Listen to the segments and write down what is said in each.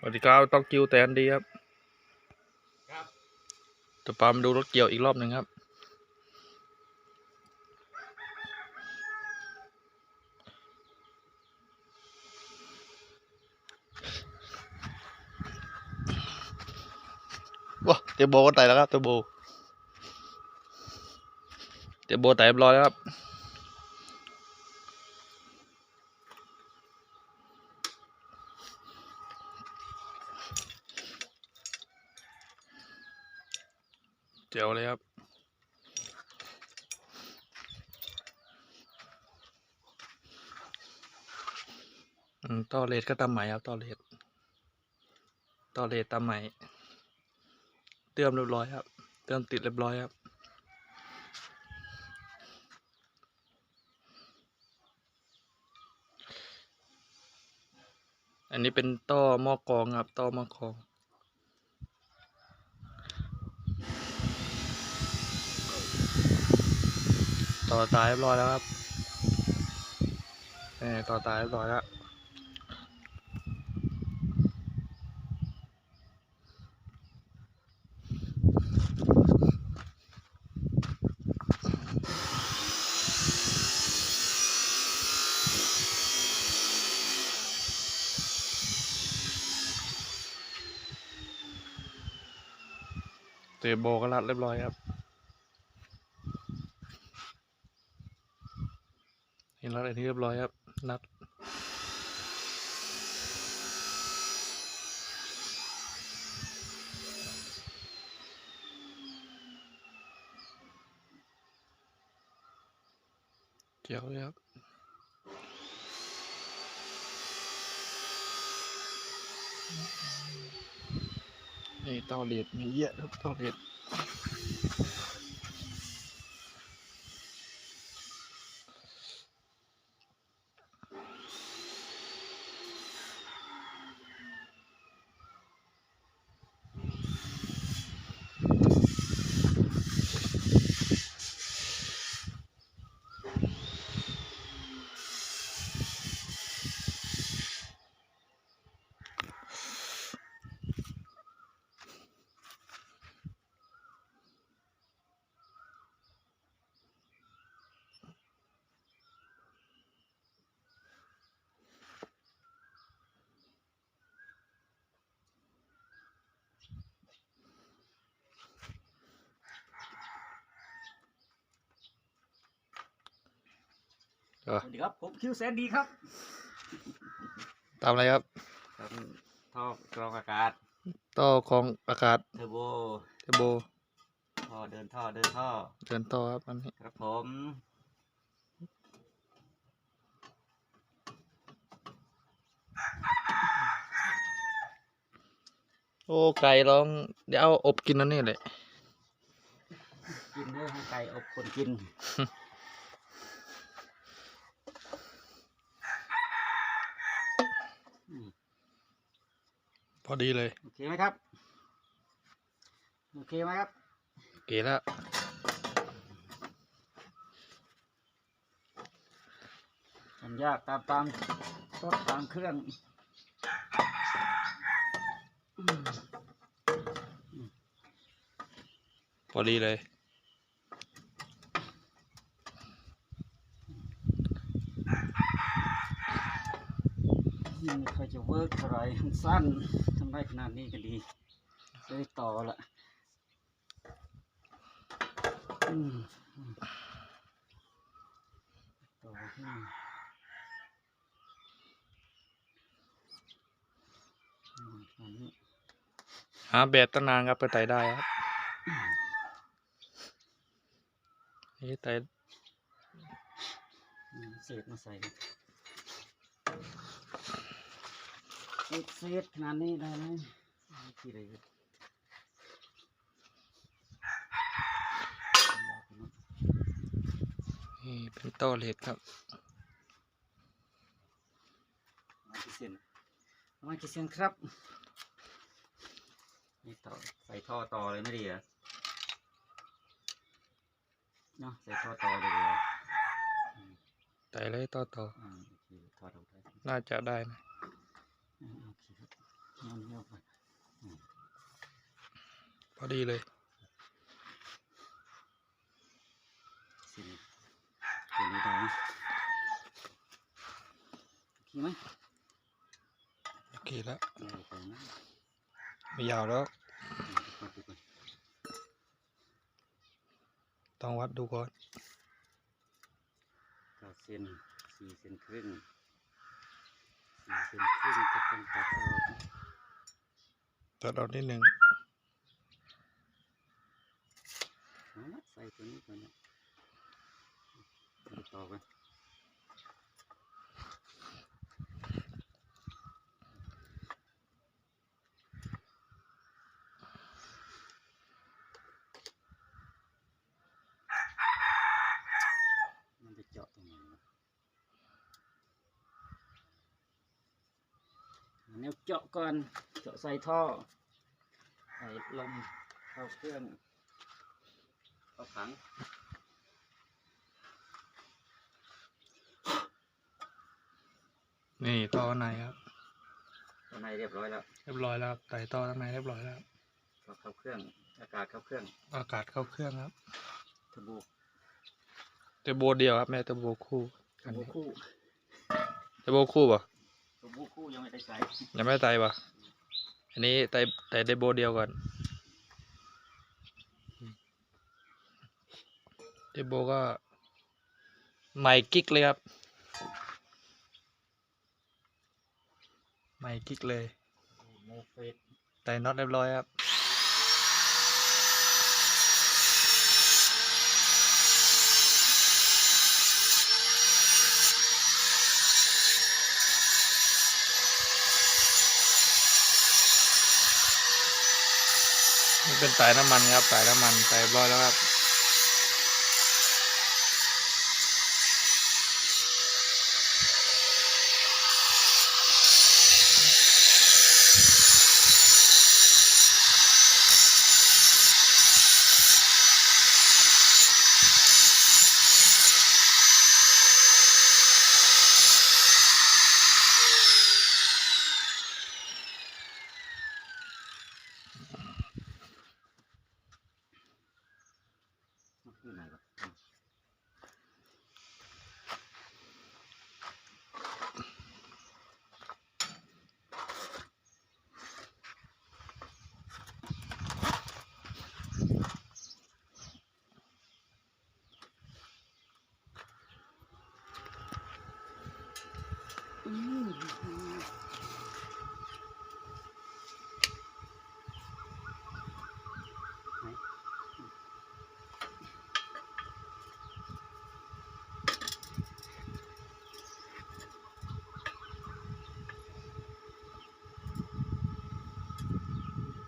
สวัสดีครับต้องกิวแตนดีครับ ครับ จะปามาดูรถเกี่ยวอีกรอบหนึ่งครับ ว้าเตรียมโบก็ไต่แล้วครับเตรียมโบเตรียมโบไต่เรียบร้อยแล้วครับ เจ๋วเลยครับอืมต่อเลดก็ตามไหมครับต่อเลดต่อเลดตามไหมเติมเรียบร้อยครับ เติมติดเรียบร้อยครับอันนี้เป็นต่อหม้อกองครับต่อหม้อกอง ต่อตายเรียบร้อยแล้วครับเออต่อตายเรียบร้อยแล้วเตะโบก็รัดเรียบร้อยครับ เห็ นรัดอันนี้เรียบร้อยครับนัดเจียวเลยครับนี่เต้าเลียดมีเยอะครับเต้าเลี ยดสวัสดีครับ ผมคิวแสนดีครับตามอะไรครับทำท่อกรองอากาศต่อของอากาศเทอร์โบเทอร์โบท่อเดินท่อเดินท่อเดินต่อครับอันนี้ครับผมโอ้ไก่ร้อง เดี๋ยวเอาอบกินนั่นนี่แหละกินเด้อให้ไก่อบคนกิน พอดีเลย โอเคไหมครับ โอเคไหมครับเก๋แล้ว ทำยากตามตามรถตามเครื่องอืมพอดีเลยนี่ไม่ค่อยจะเวิร์กเท่าไหรมันสั้นทำ ได้ขนาดนี้ก็ดีเลยต่อละอืมอืมต่อให้อืมอันนี้หาแบตตั้งนานครับไปไต่ได้ครับนี่ไต่อืมเศษมาใส่ เศษเศษขนาดนี้ได้ไหมไม่กี่เลยนี่เป็นต่อเลดครับมากี่เซนมากี่เซนครับ นี่ต่อใส่ท่อต่อเลยไม่ดีเหรอเนาะใส่ท่อต่อเลยดีกว่าไต่เลยต่อต่ออ่าโอเคถอดออกได้น่าจะได้นะอ่า โอเคครับนอนยแล้วไปพอดีเลยสิตัวนี้ได้ไหมโอเคไหมโอเคแล้วเออไปนะไม่ยาวแล้วเออไปก่อนต้องวัดดูก่อนเก้าเซนสี่เซนครึ่งสี่ เซนครึ่งจะต้องตัดออกตัดออกนิดหนึ่งใส่ตัวนี้ก่อนนะต่อกันจะเจาะตรงไหนวะอันนี้ เจาะก่อน เจาะใส่ท่อ ใส่ลมเข้าเครื่อง เข้าถัง นี่ต่อข้างในครับ ข้างในเรียบร้อยแล้วเรียบร้อยแล้วครับไต่ต่อข้างในเรียบร้อยแล้วครับก็เข้าเครื่อง อากาศเข้าเครื่องอากาศเข้าเครื่องครับทบูเทอร์โบเดียวครับแม่เทอร์โบคู่ทบูคู่เทอร์โบคู่ป่ะ ทบูคู่ยังไม่ได้ใส่ยังไม่ไต่ป่ะอันนี้ไต่ไต่เทอร์โบเดียวก่อนเทอร์โบก็ใหม่กิ๊กเลยครับใหม่กิ๊กเลยโมเฟสไต่น็อตเรียบร้อยครับ เป็นสายน้ำมันครับสายน้ำมันใส่เรียบร้อยแล้วครับ อืม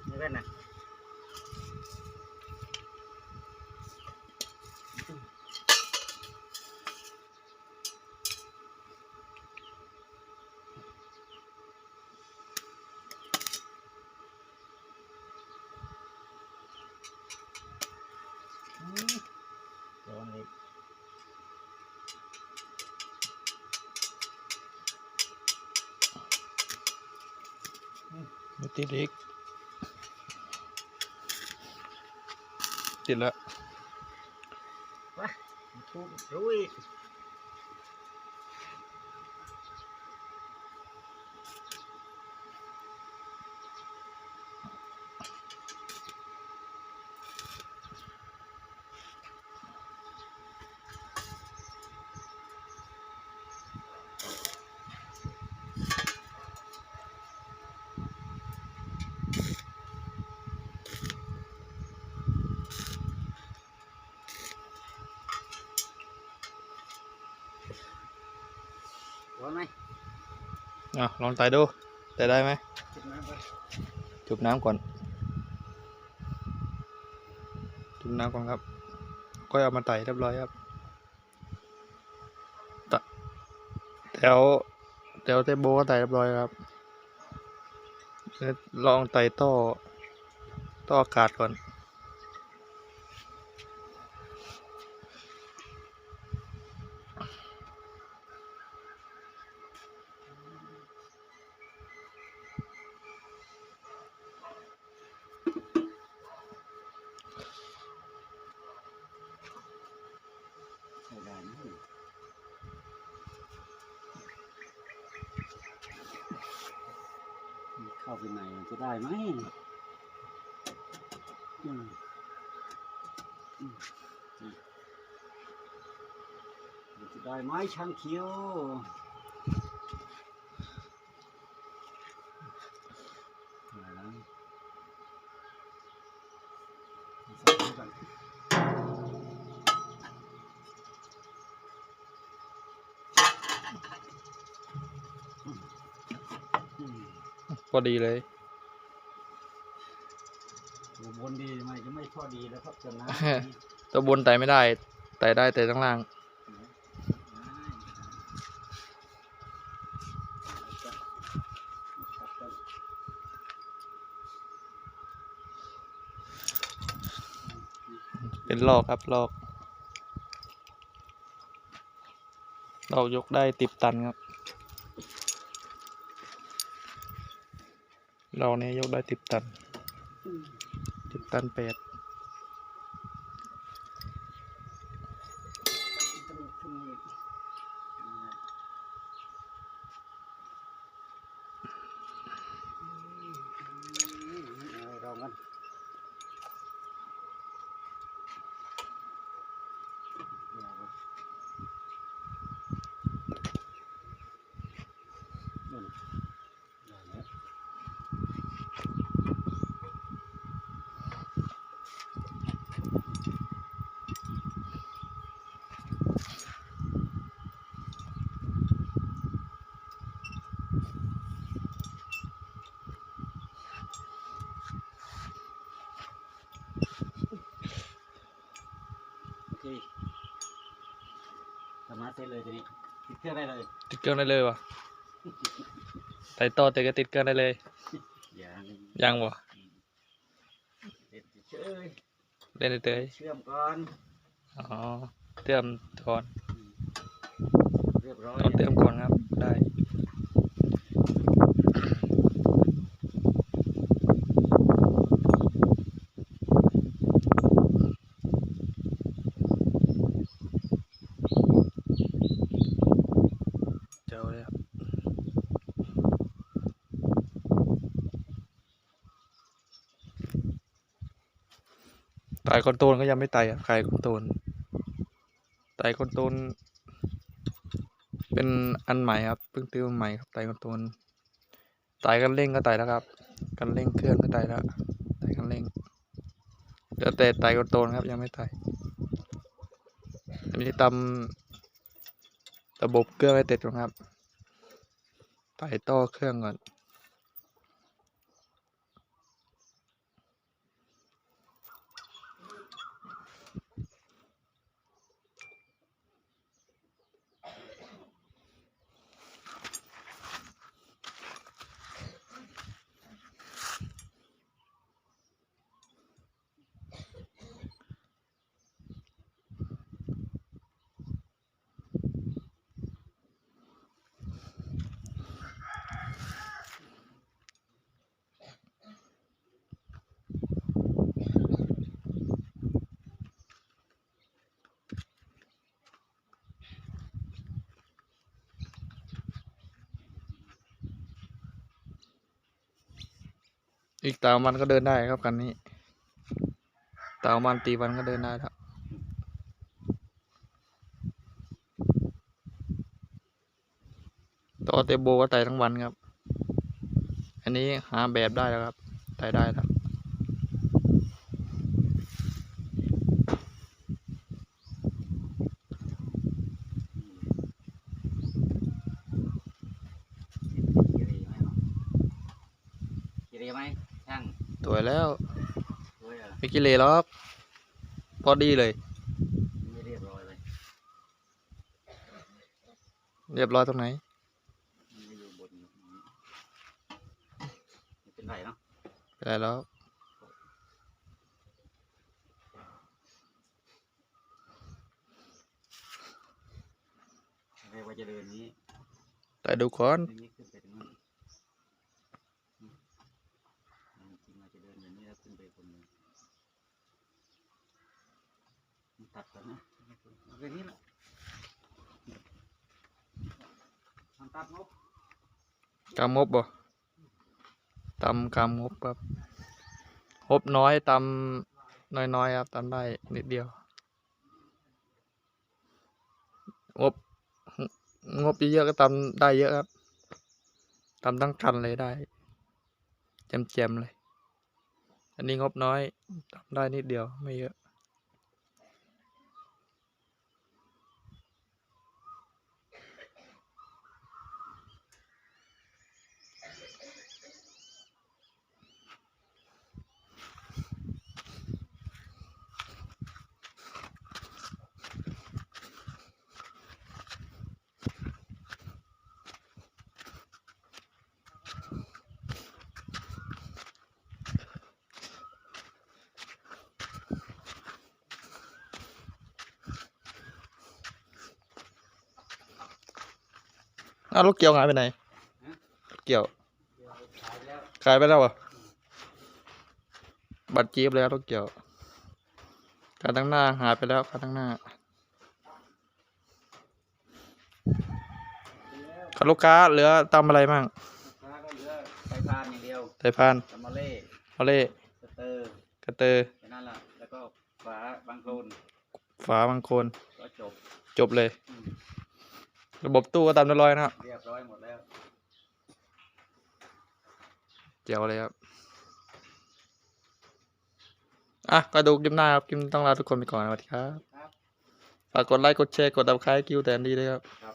นี่เว้นนะอืมเดี๋ยวนี้ ไม่ ติดอีกติดแล้ววะทุกรู้อีก อะลองไต่ดูไต่ได้ไหมจุดน้ำก่อนจุบน้ำก่อน จุบน้ำก่อนครับ ก็เอามาไต่เรียบร้อยครับแถวแถวเทโบก็ไต่เรียบร้อยครับแล้วลองไต่ต่อต่ออากาศก่อน เข้าไปไหนมันจะได้ไหมจะได้ไหมช่างคิว พอดีเลยตัวบนดีไหมจะไม่พอดีแล้วครับจะนะตัวบนไต่ไม่ได้ ไต่ได้แต่ข้างล่าง เป็นลอกครับลอกลอกยกได้ติบตันครับ ลอกนี้ยกได้ติบตันติบตันแปด ลองกันนู่นได้แล้ว โอเคสามารถเซ็ตเลยทีนี้ติดเค รื่องได้เลยติดเครื่องได้เลยวะไต่ต่อแต่ก็ติดเครื่องได้เลย อย่างยังวะเด็ดเฉยเล่นเตยเชื่อมก่อนๆอ๋อเติมก่อนเรียบร้อยต้องเติมก่อนครับได้ เจ้าเลยครับ ไต่คอนโทรลก็ยังไม่ไต่อะไข่คอนโทรลไต่คอนโทรลเป็นอันใหม่ครับเพิ่งซื้อมาใหม่ครับไต่คอนโทรลไต่กันเร่งก็ไต่แล้วครับ กันเร่งเครื่องก็ไต่แล้วไต่กันเร่งเหลือแต่ไต่คอนโทรลครับยังไม่ไต่อันนี้ตำระบบเครื่องให้เสร็จก่อนครับไต่ต่อเครื่องก่อน อีกตามันก็เดินได้ครับคันนี้ตามันตีวันก็เดินได้แล้วต่อเตโบก็ไต่ทั้งวันครับ อันนี้หาแบบได้แล้วครับไต่ได้แล้ว กีรีไหมเนาะกีรีไหมช่าง ส วยแล้วด้วยเหรอไม่กิเลหรอกพอดีเลย ไม่เรียบร้อยเลยเรียบร้อยตรงไหนไม่อยู่บนไม่เป็นไรเนาะไปได้แล้วเรียกว่าจะเดินนี้ แต่ดูก่อนเดินนี้ขึ้นไปตรงนั้นอืมอืมจริงเราจะเดินแบบนี้แล้วขึ้นไปบนนี้มันตัดกันนะเอาแบบนี้แหละทำตัดงบ กามบบ่ตำกามงบครับงบน้อยตำน้อยๆครับตำได้นิดเดียวงบงบเยอะก็ตำได้เยอะครับตำทั้งคันเลยได้แจมๆเลย อันนี้งบน้อยตำได้นิดเดียวไม่เยอะาวรถเกี่ยวหายไปไหนรถเกี่ยวเดี๋ยวขายแล้วขายไปแล้วเหรอบัตรจีบเลยครับรถเกี่ยวการตั้งหน้าหายไปแล้วการตั้งหน้าแล้วคันลูกค้าเหลือตำอะไรมั่งลูกค้าก็เหลือไปทานอย่างเดียวไทยพานตำมะเล่มาเล่สเตอร์กระเตอแค่นั้นแหละแล้วก็ฝาบางโคลนฝาบางโคนก็จบจบเลยอืม ระบบตู้ก็ตามเรียบร้อยนะครับเรียบร้อยหมดแล้วเจ๋วเลยครับอะก็ดูคลิปหน้าครับคลิปนี้ต้องลาทุกคนไปก่อนนะสวัสดีครับครับฝากกดไลค์กดแชร์กดติดตามคิวแต่อันดีเลยครับครับ